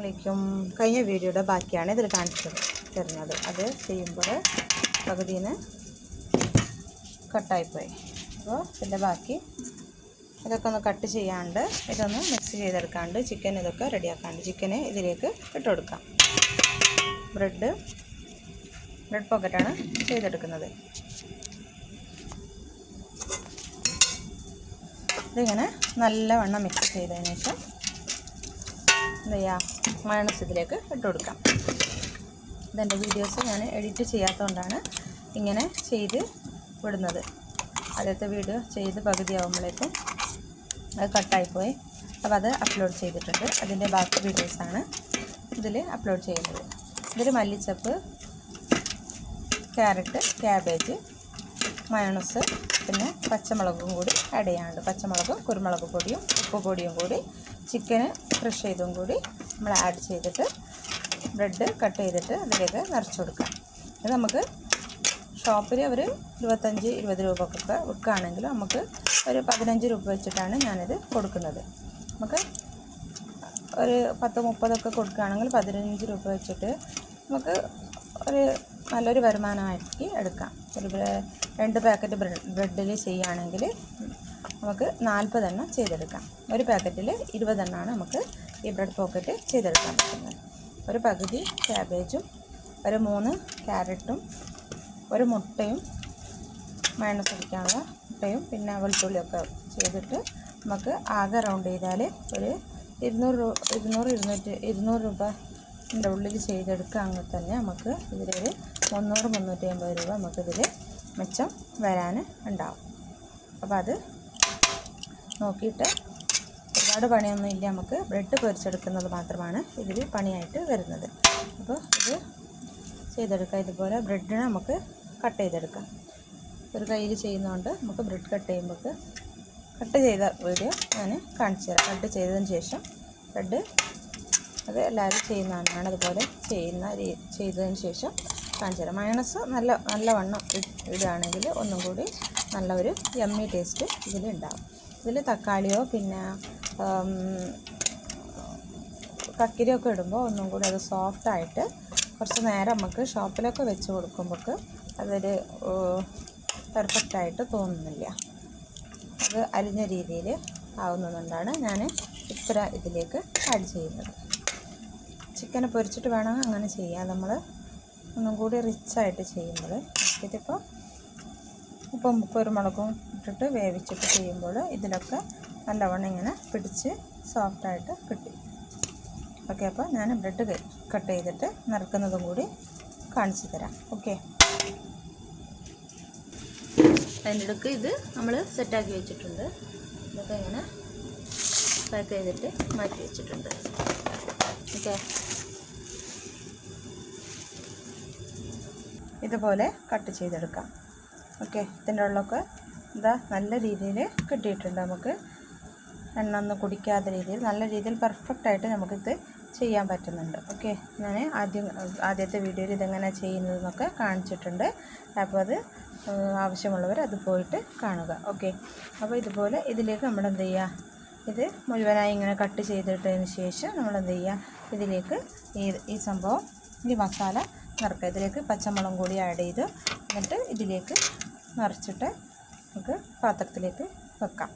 കളിക്കും കഴിഞ്ഞ വീഡിയോയുടെ ബാക്കിയാണ് ഇതിൽ കാണിച്ചത്. തരുന്നത് അത് ചെയ്യുമ്പോൾ പകുതിയിൽ നിന്ന് കട്ടായിപ്പോയി. അപ്പോൾ ഇതിന്റെ ബാക്കി ഇതൊക്കെ ഒന്ന് കട്ട് ചെയ്യാണ്ട് ഇതൊന്ന് മിക്സ് ചെയ്തെടുക്കാണ്ട് ചിക്കൻ ഇതൊക്കെ റെഡിയാക്കാണ്ട് ചിക്കനെ ഇതിലേക്ക് ഇട്ട് കൊടുക്കാം. ബ്രെഡ് ബ്രെഡ് പോക്കറ്റാണ് ചെയ്തെടുക്കുന്നത്. ഇതിങ്ങനെ നല്ലവണ്ണം മിക്സ് ചെയ്തതിന് ശേഷം എന്ത് ചെയ്യുക മയണസ് ഇതിലേക്ക് ഇട്ട് കൊടുക്കാം. ഇതെന്റെ വീഡിയോസ് ഞാൻ എഡിറ്റ് ചെയ്യാത്തതുകൊണ്ടാണ് ഇങ്ങനെ ചെയ്ത് വിടുന്നത്. ആദ്യത്തെ വീഡിയോ ചെയ്ത് പകുതിയാവുമ്പോഴേക്കും അത് കട്ടായിപ്പോയി. അപ്പോൾ അത് അപ്ലോഡ് ചെയ്തിട്ടുണ്ട്. അതിന്റെ ബാക്കി വീഡിയോസാണ് ഇതിൽ അപ്ലോഡ് ചെയ്യുന്നത്. ഇതിൽ മല്ലിച്ചപ്പ് ക്യാരറ്റ് ക്യാബേജ് മയണസ് പിന്നെ പച്ചമുളകും കൂടി ആഡ് ചെയ്യാനുണ്ട്. പച്ചമുളകും കുരുമുളക് പൊടിയും ഉപ്പ് പൊടിയും കൂടി ചിക്കന് ഫ്രഷ് ചെയ്തും കൂടി നമ്മൾ ആഡ് ചെയ്തിട്ട് ബ്രെഡ് കട്ട് ചെയ്തിട്ട് അതിലേക്ക് നിറച്ച് കൊടുക്കാം. ഇത് നമുക്ക് ഷോപ്പിൽ അവർ ഇരുപത്തഞ്ച് ഇരുപത് രൂപക്കൊക്കെ വിൽക്കുകയാണെങ്കിൽ നമുക്ക് ഒരു പതിനഞ്ച് രൂപ വെച്ചിട്ടാണ് ഞാനിത് കൊടുക്കുന്നത്. നമുക്ക് ഒരു പത്ത് മുപ്പതൊക്കെ കൊടുക്കുകയാണെങ്കിൽ പതിനഞ്ച് രൂപ വെച്ചിട്ട് നമുക്ക് ഒരു നല്ലൊരു വരുമാനമാക്കി എടുക്കാം. ഒരു രണ്ട് പാക്കറ്റ് ബ്രെഡ് ബ്രെഡിൽ ചെയ്യുകയാണെങ്കിൽ നമുക്ക് നാൽപ്പതെണ്ണം ചെയ്തെടുക്കാം. ഒരു പാക്കറ്റിൽ ഇരുപതെണ്ണമാണ് നമുക്ക് ഈ ബ്രെഡ് പോക്കറ്റ് ചെയ്തെടുക്കാൻ പറ്റുന്നത്. ഒരു പകുതി ക്യാബേജും ഒരു മൂന്ന് ക്യാരറ്റും ഒരു മുട്ടയും മയണസ് അടിക്കാനുള്ള മുട്ടയും പിന്നെ വെളുത്തുള്ളിയൊക്കെ ചെയ്തിട്ട് നമുക്ക് ആകെ റൗണ്ട് ചെയ്താൽ ഒരു ഇരുന്നൂറ് രൂപ ഇരുന്നൂറ് ഇരുന്നൂറ്റി ഇരുന്നൂറ് രൂപന്റെ ഉള്ളിൽ അങ്ങനെ തന്നെ നമുക്ക് ഇതിലൊരു മുന്നൂറ് മുന്നൂറ്റി അമ്പത് രൂപ നമുക്കിതിൽ മെച്ചം വരാൻ ഉണ്ടാവും. അപ്പോൾ അത് നോക്കിയിട്ട് ഒരുപാട് പണിയൊന്നും ഇല്ല. നമുക്ക് ബ്രെഡ് പൊരിച്ചെടുക്കുന്നത് മാത്രമാണ് ഇതിൽ പണിയായിട്ട് വരുന്നത്. അപ്പോൾ ഇത് ചെയ്തെടുക്കാം ഇതുപോലെ ബ്രെഡിനെ നമുക്ക് കട്ട് ചെയ്തെടുക്കാം. ഒരു കയ്യിൽ ചെയ്യുന്നതുകൊണ്ട് നമുക്ക് ബ്രെഡ് കട്ട് ചെയ്യുമ്പോൾ കട്ട് ചെയ്ത വീഡിയോ ഞാൻ കാണിച്ചു തരാം. കട്ട് ചെയ്തതിന് ശേഷം ബ്രെഡ് അത് എല്ലാവരും ചെയ്യുന്നതാണ് അതുപോലെ ചെയ്യുന്ന ചെയ്തതിന് ശേഷം കാണിച്ചു തരാം മയണസ് നല്ല നല്ലവണ്ണം വണ്ണം ഇടുകയാണെങ്കിൽ ഒന്നും കൂടി നല്ല ഒരു യമ്മി ടേസ്റ്റ് ഇതിലുണ്ടാവും ഇതിൽ തക്കാളിയോ പിന്നെ കക്കിരിയൊക്കെ ഇടുമ്പോൾ ഒന്നും കൂടി അത് സോഫ്റ്റായിട്ട് കുറച്ച് നേരം നമുക്ക് ഷോപ്പിലൊക്കെ വെച്ച് കൊടുക്കുമ്പോൾ അതൊരു പെർഫെക്റ്റായിട്ട് തോന്നുന്നില്ല. അത് അരിഞ്ഞ രീതിയിൽ ആവുന്നതുകൊണ്ടാണ് ഞാൻ ഇത്ര ഇതിലേക്ക് ആഡ് ചെയ്യുന്നത്. ചിക്കനെ പൊരിച്ചിട്ട് വേണം അങ്ങനെ ചെയ്യാം. നമ്മൾ ഒന്നും കൂടി റിച്ചായിട്ട് ചെയ്യുമ്പോൾ ഇതിപ്പോൾ ഉപ്പും കുരുമുളകും ഇട്ടിട്ട് വേവിച്ചിട്ട് ചെയ്യുമ്പോൾ ഇതിലൊക്കെ നല്ലവണ്ണം ഇങ്ങനെ പിടിച്ച് സോഫ്റ്റായിട്ട് കിട്ടി. ഓക്കെ അപ്പോൾ ഞാൻ ബ്രെഡ് കട്ട് ചെയ്തിട്ട് നിറക്കുന്നതും കൂടി കാണിച്ചു തരാം. ഓക്കെ. അതിന്റെ ഇത് നമ്മൾ സെറ്റാക്കി വെച്ചിട്ടുണ്ട്. ഇതൊക്കെ ഇങ്ങനെ പാക്ക് ചെയ്തിട്ട് മാറ്റി വെച്ചിട്ടുണ്ട്. ഓക്കെ. ഇതുപോലെ കട്ട് ചെയ്തെടുക്കാം. ഓക്കെ ഇതിന്റെ ഉള്ളൊക്കെ ഇതാ നല്ല രീതിയിൽ കിട്ടിയിട്ടുണ്ട് നമുക്ക്. എണ്ണ ഒന്നും കുടിക്കാത്ത രീതിയിൽ നല്ല രീതിയിൽ പെർഫെക്റ്റായിട്ട് നമുക്കിത് ചെയ്യാൻ പറ്റുന്നുണ്ട്. ഓക്കെ ഞാൻ ആദ്യം ആദ്യത്തെ വീഡിയോയിൽ ഇതെങ്ങനെ ചെയ്യുന്നതെന്നൊക്കെ കാണിച്ചിട്ടുണ്ട്. അപ്പോൾ അത് ആവശ്യമുള്ളവർ അത് പോയിട്ട് കാണുക. ഓക്കെ അപ്പോൾ ഇതുപോലെ ഇതിലേക്ക് നമ്മൾ എന്ത് ചെയ്യുക? ഇത് മുഴുവനായി ഇങ്ങനെ കട്ട് ചെയ്തിട്ടതിന് ശേഷം നമ്മൾ എന്ത് ചെയ്യുക? ഇതിലേക്ക് ഈ ഈ സംഭവം ഈ മസാല നിറക്കുക ഇതിലേക്ക് പച്ചമുളകും കൂടി ആഡ് ചെയ്ത് എന്നിട്ട് ഇതിലേക്ക് നിറച്ചിട്ട് നമുക്ക് പാത്രത്തിലേക്ക് വെക്കാം.